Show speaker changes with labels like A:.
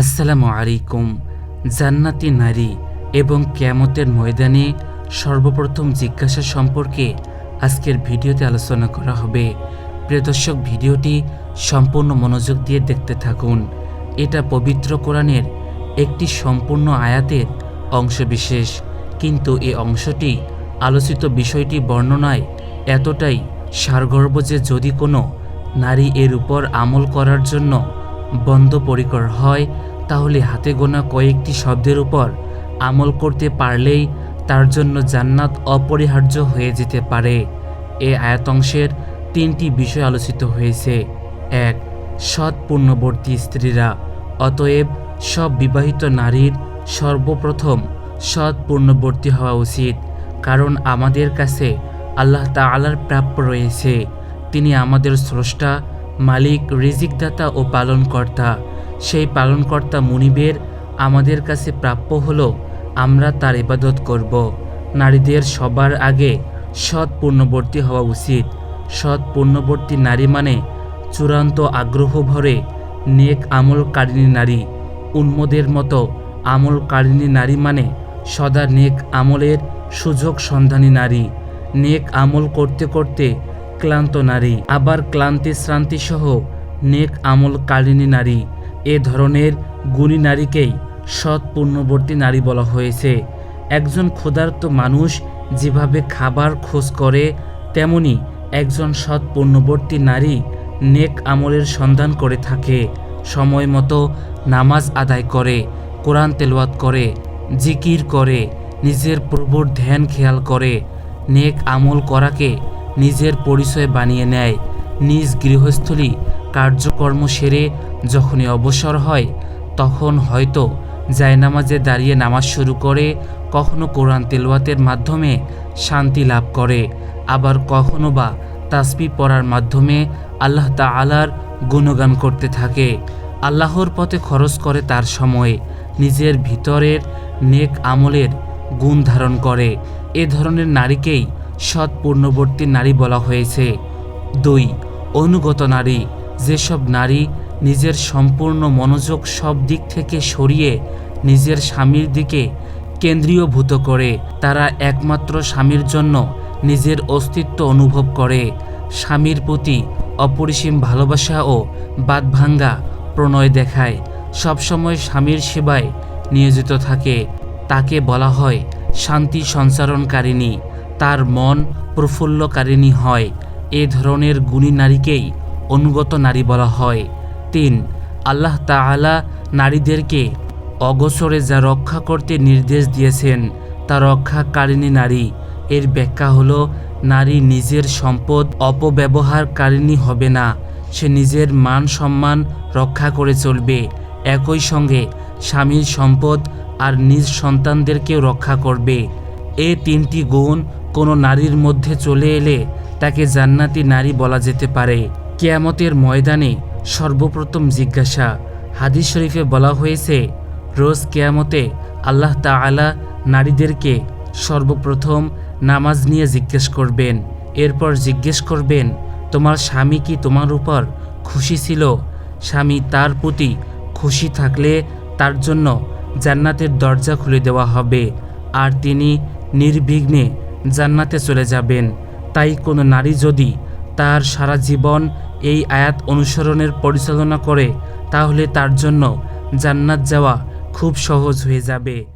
A: আসসালামু আলাইকুম। জান্নাতি নারী এবং ক্যামতের ময়দানে সর্বপ্রথম জিজ্ঞাসা সম্পর্কে আজকের ভিডিওতে আলোচনা করা হবে। প্রিয় দর্শক, ভিডিওটি সম্পূর্ণ মনোযোগ দিয়ে দেখতে থাকুন। এটা পবিত্র কোরআনের একটি সম্পূর্ণ আয়াতের অংশবিশেষ কিন্তু এই অংশটি আলোচিত বিষয়টি বর্ণনায় এতটাই সারগর্ভ যে যদি কোনো নারী এর উপর আমল করার জন্য বন্ধপরিকর হয়, তাহলে হাতে গোনা কয়েকটি শব্দের উপর আমল করতে পারলেই তার জন্য জান্নাত অপরিহার্য হয়ে যেতে পারে। এ আয়াতংশের তিনটি বিষয় আলোচিত হয়েছে। এক সৎ পূর্ণবর্তী স্ত্রীরা। অতএব সব বিবাহিত নারীর সর্বপ্রথম সৎ পূর্ণবর্তী হওয়া উচিত, কারণ আমাদের কাছে আল্লাহ তাআলার প্রাপ্য রয়েছে। তিনি আমাদের স্রষ্টা মালিক, রিজিকদাতা ও পালনকর্তা। সেই পালনকর্তা মুনিবের আমাদের কাছে প্রাপ্য হলো, আমরা তার ইবাদত করব। নারীদের সবার আগে সৎ পূর্ণবর্তী হওয়া উচিত। সৎ পূর্ণবর্তী নারী মানে চূড়ান্ত আগ্রহ ভরে নেক আমলকারিণী নারী। উন্মদের মতো আমলকারিণী নারী মানে সদা নেক আমলের সুযোগ সন্ধানী নারী। নেক আমল করতে করতে ক্লান্ত নারী, আবার ক্লান্তি শ্রান্তি সহ নেক আমলকারিণী নারী। এ ধরনের গুণী নারীকেই সৎ পূর্ণবর্তী নারী বলা হয়েছে। একজন ক্ষুধার্ত মানুষ যেভাবে খাবার খোঁজ করে, তেমনি একজন সৎ পূর্ণবর্তী নারী নেক আমলের সন্ধান করে থাকে, সময় মতো নামাজ আদায় করে, কোরআন তেলাওয়াত করে, জিকির করে, নিজের প্রভুর ধ্যান খেয়াল করে, নেক আমল করাকে নিজের পরিচয় বানিয়ে নেয়। নিজ গৃহস্থলী কার্যকর্ম সেরে যখনই অবসর হয়, তখন হয়তো জায়নামাজে দাঁড়িয়ে নামাজ শুরু করে, কখনো কোরআন তেলাওয়াতের মাধ্যমে শান্তি লাভ করে, আবার কখনো বা তাসবি পড়ার মাধ্যমে আল্লাহ তাআলার গুণগান করতে থাকে। আল্লাহর পথে খরচ করে তার সময়ে, নিজের ভিতরের নেক আমলের গুণ ধারণ করে। এ ধরনের নারীকেই সৎ পূর্ণবর্তী নারী বলা হয়েছে। দুই, অনুগত নারী, যেসব নারী নিজের সম্পূর্ণ মনোযোগ সব দিক থেকে সরিয়ে নিজের স্বামীর দিকে কেন্দ্রীয়ভূত করে, তারা একমাত্র স্বামীর জন্য নিজের অস্তিত্ব অনুভব করে। স্বামীর প্রতি অপরিসীম ভালোবাসা ও বাদভাঙ্গা প্রণয় দেখায়। সবসময় স্বামীর সেবায় নিয়োজিত থাকে। তাকে বলা হয় শান্তি সঞ্চারণকারিণী। তার মন প্রফুল্লকারিণী হয়। এ ধরনের গুণী নারীকেই অনুগত নারী বলা হয়। তিন, আল্লাহ তাআলা নারীদেরকে অগসরে যা রক্ষা করতে নির্দেশ দিয়েছেন, তা রক্ষাকারিণী নারী। এর ব্যাখ্যা হলো, নারী নিজের সম্পদ অপব্যবহারকারিণী হবে না, সে নিজের মান সম্মান রক্ষা করে চলবে। একই সঙ্গে স্বামীর সম্পদ আর নিজ সন্তানদেরকেও রক্ষা করবে। এ তিনটি গুণ কোনো নারীর মধ্যে চলে এলে তাকে জান্নাতি নারী বলা যেতে পারে। কেয়ামতের ময়দানে সর্বপ্রথম জিজ্ঞাসা। হাদিস শরীফে বলা হয়েছে, রোজ কেয়ামতে আল্লাহ তাআলা নারীদেরকে সর্বপ্রথম নামাজ নিয়ে জিজ্ঞেস করবেন। এরপর জিজ্ঞেস করবেন, তোমার স্বামী কি তোমার উপর খুশি ছিল? স্বামী তার প্রতি খুশি থাকলে তার জন্য জান্নাতের দরজা খুলে দেওয়া হবে। আর তিনি নির্বিঘ্নে জান্নাতে চলে যাবেন। তাই কোনো নারী যদি তার সারা জীবন এই আয়াত অনুসরণের পরিচালনা করে, তাহলে তার জন্য জান্নাত যাওয়া খুব সহজ হয়ে যাবে।